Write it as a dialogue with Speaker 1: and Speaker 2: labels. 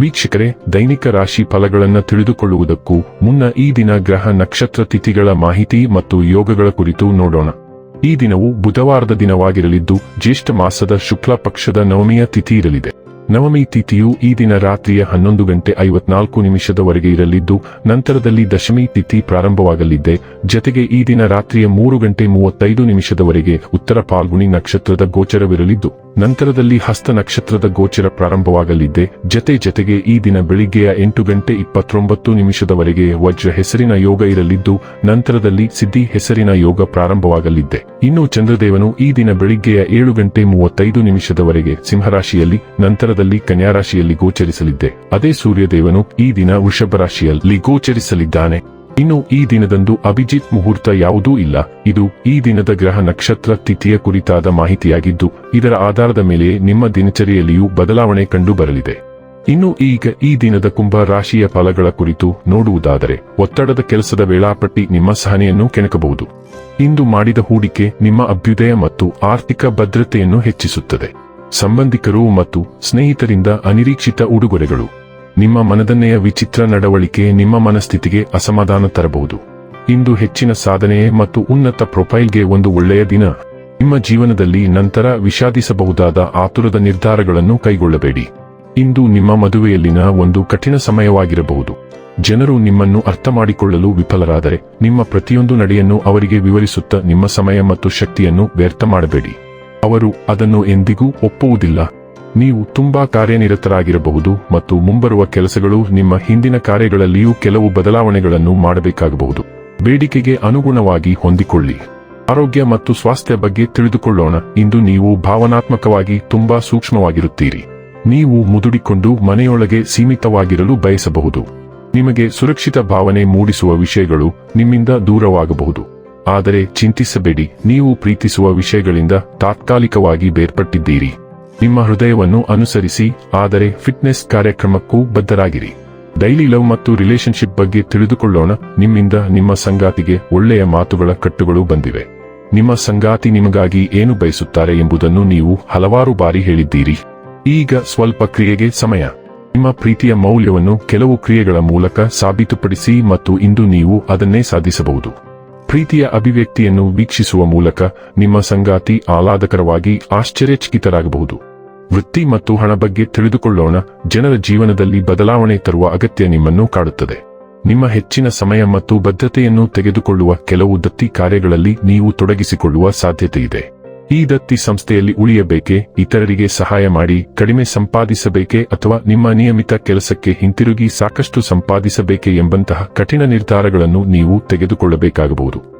Speaker 1: ವೀಕ್ಷಕರೇ, ದೈನಿಕ ರಾಶಿ ಫಲಗಳನ್ನು ತಿಳಿದುಕೊಳ್ಳುವುದಕ್ಕೂ ಮುನ್ನ ಈ ದಿನ ಗ್ರಹ ನಕ್ಷತ್ರ ತಿಥಿಗಳ ಮಾಹಿತಿ ಮತ್ತು ಯೋಗಗಳ ಕುರಿತು ನೋಡೋಣ. ಈ ದಿನವು ಬುಧವಾರದ ದಿನವಾಗಿರಲಿದ್ದು, ಜ್ಯೇಷ್ಠ ಮಾಸದ ಶುಕ್ಲ ಪಕ್ಷದ ನವಮಿಯ ತಿಥಿ ಇರಲಿದೆ. ನವಮಿ ತಿಥಿಯು ಈ ದಿನ ರಾತ್ರಿಯ ಹನ್ನೊಂದು ಗಂಟೆ ಐವತ್ನಾಲ್ಕು ನಿಮಿಷದವರೆಗೆ ಇರಲಿದ್ದು, ನಂತರದಲ್ಲಿ ದಶಮಿ ತಿಥಿ ಪ್ರಾರಂಭವಾಗಲಿದೆ. ಜತೆಗೆ ಈ ದಿನ ರಾತ್ರಿಯ ಮೂರು ಗಂಟೆ ಮೂವತ್ತೈದು ನಿಮಿಷದವರೆಗೆ ಉತ್ತರ ಪಾಲ್ಗುಣಿ ನಕ್ಷತ್ರದ ಗೋಚರವಿರಲಿದ್ದು ನಂತರದಲ್ಲಿ ಹಸ್ತ ನಕ್ಷತ್ರದ ಗೋಚರ ಪ್ರಾರಂಭವಾಗಲಿದೆ. ಜತೆ ಜತೆಗೆ ಈ ದಿನ ಬೆಳಿಗ್ಗೆಯ ಎಂಟು ಗಂಟೆ ಇಪ್ಪತ್ತೊಂಬತ್ತು ನಿಮಿಷದವರೆಗೆ ವಜ್ರ ಹೆಸರಿನ ಯೋಗ ಇರಲಿದ್ದು, ನಂತರದಲ್ಲಿ ಸಿದ್ಧಿ ಹೆಸರಿನ ಯೋಗ ಪ್ರಾರಂಭವಾಗಲಿದೆ. ಇನ್ನು ಚಂದ್ರದೇವನು ಈ ದಿನ ಬೆಳಿಗ್ಗೆಯ ಏಳು ಗಂಟೆ ಮೂವತ್ತೈದು ನಿಮಿಷದವರೆಗೆ ಸಿಂಹರಾಶಿಯಲ್ಲಿ, ನಂತರದಲ್ಲಿ ಕನ್ಯಾರಾಶಿಯಲ್ಲಿ ಗೋಚರಿಸಲಿದ್ದೆ ಗೋಚರಿಸಲಿದೆ. ಅದೇ ಸೂರ್ಯದೇವನು ಈ ದಿನ ವೃಷಭ ರಾಶಿಯಲ್ಲಿ ಗೋಚರಿಸಲಿದ್ದಾನೆ. ಇನ್ನು ಈ ದಿನದಂದು ಅಭಿಜಿತ್ ಮುಹೂರ್ತ ಯಾವುದೂ ಇಲ್ಲ. ಇದು ಈ ದಿನದ ಗ್ರಹ ನಕ್ಷತ್ರ ತಿಥಿಯ ಕುರಿತಾದ ಮಾಹಿತಿಯಾಗಿದ್ದು, ಇದರ ಆಧಾರದ ಮೇಲೆ ನಿಮ್ಮ ದಿನಚರಿಯಲ್ಲಿಯೂ ಬದಲಾವಣೆ ಕಂಡು ಬರಲಿದೆ ಇನ್ನು ಈಗ ಈ ದಿನದ ಕುಂಭ ರಾಶಿಯ ಫಲಗಳ ಕುರಿತು ನೋಡುವುದಾದರೆ, ಒತ್ತಡದ ಕೆಲಸದ ವೇಳಾಪಟ್ಟಿ ನಿಮ್ಮ ಸಹನೆಯನ್ನು ಕೆಣಕಬಹುದು. ಇಂದು ಮಾಡಿದ ಹೂಡಿಕೆ ನಿಮ್ಮ ಅಭ್ಯುದಯ ಮತ್ತು ಆರ್ಥಿಕ ಭದ್ರತೆಯನ್ನು ಹೆಚ್ಚಿಸುತ್ತದೆ. ಸಂಬಂಧಿಕರು ಮತ್ತು ಸ್ನೇಹಿತರಿಂದ ಅನಿರೀಕ್ಷಿತ ಉಡುಗೊರೆಗಳು. ನಿಮ್ಮ ಮನದನ್ನೆಯ ವಿಚಿತ್ರ ನಡವಳಿಕೆ ನಿಮ್ಮ ಮನಸ್ಥಿತಿಗೆ ಅಸಮಾಧಾನ ತರಬಹುದು. ಇಂದು ಹೆಚ್ಚಿನ ಸಾಧನೆ ಮತ್ತು ಉನ್ನತ ಪ್ರೊಫೈಲ್ಗೆ ಒಂದು ಒಳ್ಳೆಯ ದಿನ. ನಿಮ್ಮ ಜೀವನದಲ್ಲಿ ನಂತರ ವಿಷಾದಿಸಬಹುದಾದ ಆತುರದ ನಿರ್ಧಾರಗಳನ್ನು ಕೈಗೊಳ್ಳಬೇಡಿ. ಇಂದು ನಿಮ್ಮ ಮದುವೆಯಲ್ಲಿನ ಒಂದು ಕಠಿಣ ಸಮಯವಾಗಿರಬಹುದು. ಜನರು ನಿಮ್ಮನ್ನು ಅರ್ಥ ಮಾಡಿಕೊಳ್ಳಲು ವಿಫಲರಾದರೆ, ನಿಮ್ಮ ಪ್ರತಿಯೊಂದು ನಡೆಯನ್ನು ಅವರಿಗೆ ವಿವರಿಸುತ್ತಾ ನಿಮ್ಮ ಸಮಯ ಮತ್ತು ಶಕ್ತಿಯನ್ನು ವ್ಯರ್ಥ ಮಾಡಬೇಡಿ. ಅವರು ಅದನ್ನು ಎಂದಿಗೂ ಒಪ್ಪುವುದಿಲ್ಲ. ನೀವು ತುಂಬಾ ಕಾರ್ಯನಿರತರಾಗಿರಬಹುದು ಮತ್ತು ಮುಂಬರುವ ಕೆಲಸಗಳು ನಿಮ್ಮ ಹಿಂದಿನ ಕಾರ್ಯಗಳಲ್ಲಿಯೂ ಕೆಲವು ಬದಲಾವಣೆಗಳನ್ನು ಮಾಡಬೇಕಾಗಬಹುದು. ಬೇಡಿಕೆಗೆ ಅನುಗುಣವಾಗಿ ಹೊಂದಿಕೊಳ್ಳಿ. ಆರೋಗ್ಯ ಮತ್ತು ಸ್ವಾಸ್ಥ್ಯ ಬಗ್ಗೆ ತಿಳಿದುಕೊಳ್ಳೋಣ. ಇಂದು ನೀವು ಭಾವನಾತ್ಮಕವಾಗಿ ತುಂಬಾ ಸೂಕ್ಷ್ಮವಾಗಿರುತ್ತೀರಿ. ನೀವು ಮುದುಡಿಕೊಂಡು ಮನೆಯೊಳಗೆ ಸೀಮಿತವಾಗಿರಲು ಬಯಸಬಹುದು. ನಿಮಗೆ ಸುರಕ್ಷಿತ ಭಾವನೆ ಮೂಡಿಸುವ ವಿಷಯಗಳು ನಿಮ್ಮಿಂದ ದೂರವಾಗಬಹುದು. ಆದರೆ ಚಿಂತಿಸಬೇಡಿ, ನೀವು ಪ್ರೀತಿಸುವ ವಿಷಯಗಳಿಂದ ತಾತ್ಕಾಲಿಕವಾಗಿ ಬೇರ್ಪಟ್ಟಿದ್ದೀರಿ. ನಿಮ್ಮ ಹೃದಯವನ್ನು ಅನುಸರಿಸಿ, ಆದರೆ ಫಿಟ್ನೆಸ್ ಕಾರ್ಯಕ್ರಮಕ್ಕೂ ಬದ್ಧರಾಗಿರಿ. ಡೈಲಿ ಲವ್ ಮತ್ತು ರಿಲೇಶನ್ಶಿಪ್ ಬಗ್ಗೆ ತಿಳಿದುಕೊಳ್ಳೋಣ, ನಿಮ್ಮಿಂದ ನಿಮ್ಮ ಸಂಗಾತಿಗೆ ಒಳ್ಳೆಯ ಮಾತುಗಳ ಕಟ್ಟುಗಳು ಬಂದಿವೆ. ನಿಮ್ಮ ಸಂಗಾತಿ ನಿಮಗಾಗಿ ಏನು ಬಯಸುತ್ತಾರೆ ಎಂಬುದನ್ನು ನೀವು ಹಲವಾರು ಬಾರಿ ಹೇಳಿದ್ದೀರಿ. ಈಗ ಸ್ವಲ್ಪ ಕ್ರಿಯೆಗೆ ಸಮಯ. ನಿಮ್ಮ ಪ್ರೀತಿಯ ಮೌಲ್ಯವನ್ನು ಕೆಲವು ಕ್ರಿಯೆಗಳ ಮೂಲಕ ಸಾಬೀತುಪಡಿಸಿ ಮತ್ತು ಇಂದು ನೀವು ಅದನ್ನೇ ಸಾಧಿಸಬಹುದು. ಪ್ರೀತಿಯ ಅಭಿವ್ಯಕ್ತಿಯನ್ನು ವೀಕ್ಷಿಸುವ ಮೂಲಕ ನಿಮ್ಮ ಸಂಗಾತಿ ಆಹ್ಲಾದಕರವಾಗಿ ಆಶ್ಚರ್ಯಚಕಿತರಾಗಬಹುದು. ವೃತ್ತಿ ಮತ್ತು ಹಣ ಬಗ್ಗೆ ತಿಳಿದುಕೊಳ್ಳೋಣ. ಜನರ ಜೀವನದಲ್ಲಿ ಬದಲಾವಣೆ ತರುವ ಅಗತ್ಯ ನಿಮ್ಮನ್ನು ಕಾಡುತ್ತದೆ. ನಿಮ್ಮ ಹೆಚ್ಚಿನ ಸಮಯ ಮತ್ತು ಬದ್ಧತೆಯನ್ನು ತೆಗೆದುಕೊಳ್ಳುವ ಕೆಲವು ದತ್ತಿ ಕಾರ್ಯಗಳಲ್ಲಿ ನೀವು ತೊಡಗಿಸಿಕೊಳ್ಳುವ ಸಾಧ್ಯತೆಯಿದೆ ಈ ದತ್ತಿ ಸಂಸ್ಥೆಯಲ್ಲಿ ಉಳಿಯಬೇಕೆ, ಇತರರಿಗೆ ಸಹಾಯ ಮಾಡಿ, ಕಡಿಮೆ ಸಂಪಾದಿಸಬೇಕೆ ಅಥವಾ ನಿಮ್ಮ ನಿಯಮಿತ ಕೆಲಸಕ್ಕೆ ಹಿಂತಿರುಗಿ ಸಾಕಷ್ಟು ಸಂಪಾದಿಸಬೇಕೆ ಎಂಬಂತಹ ಕಠಿಣ ನಿರ್ಧಾರಗಳನ್ನು ನೀವು ತೆಗೆದುಕೊಳ್ಳಬೇಕಾಗಬಹುದು.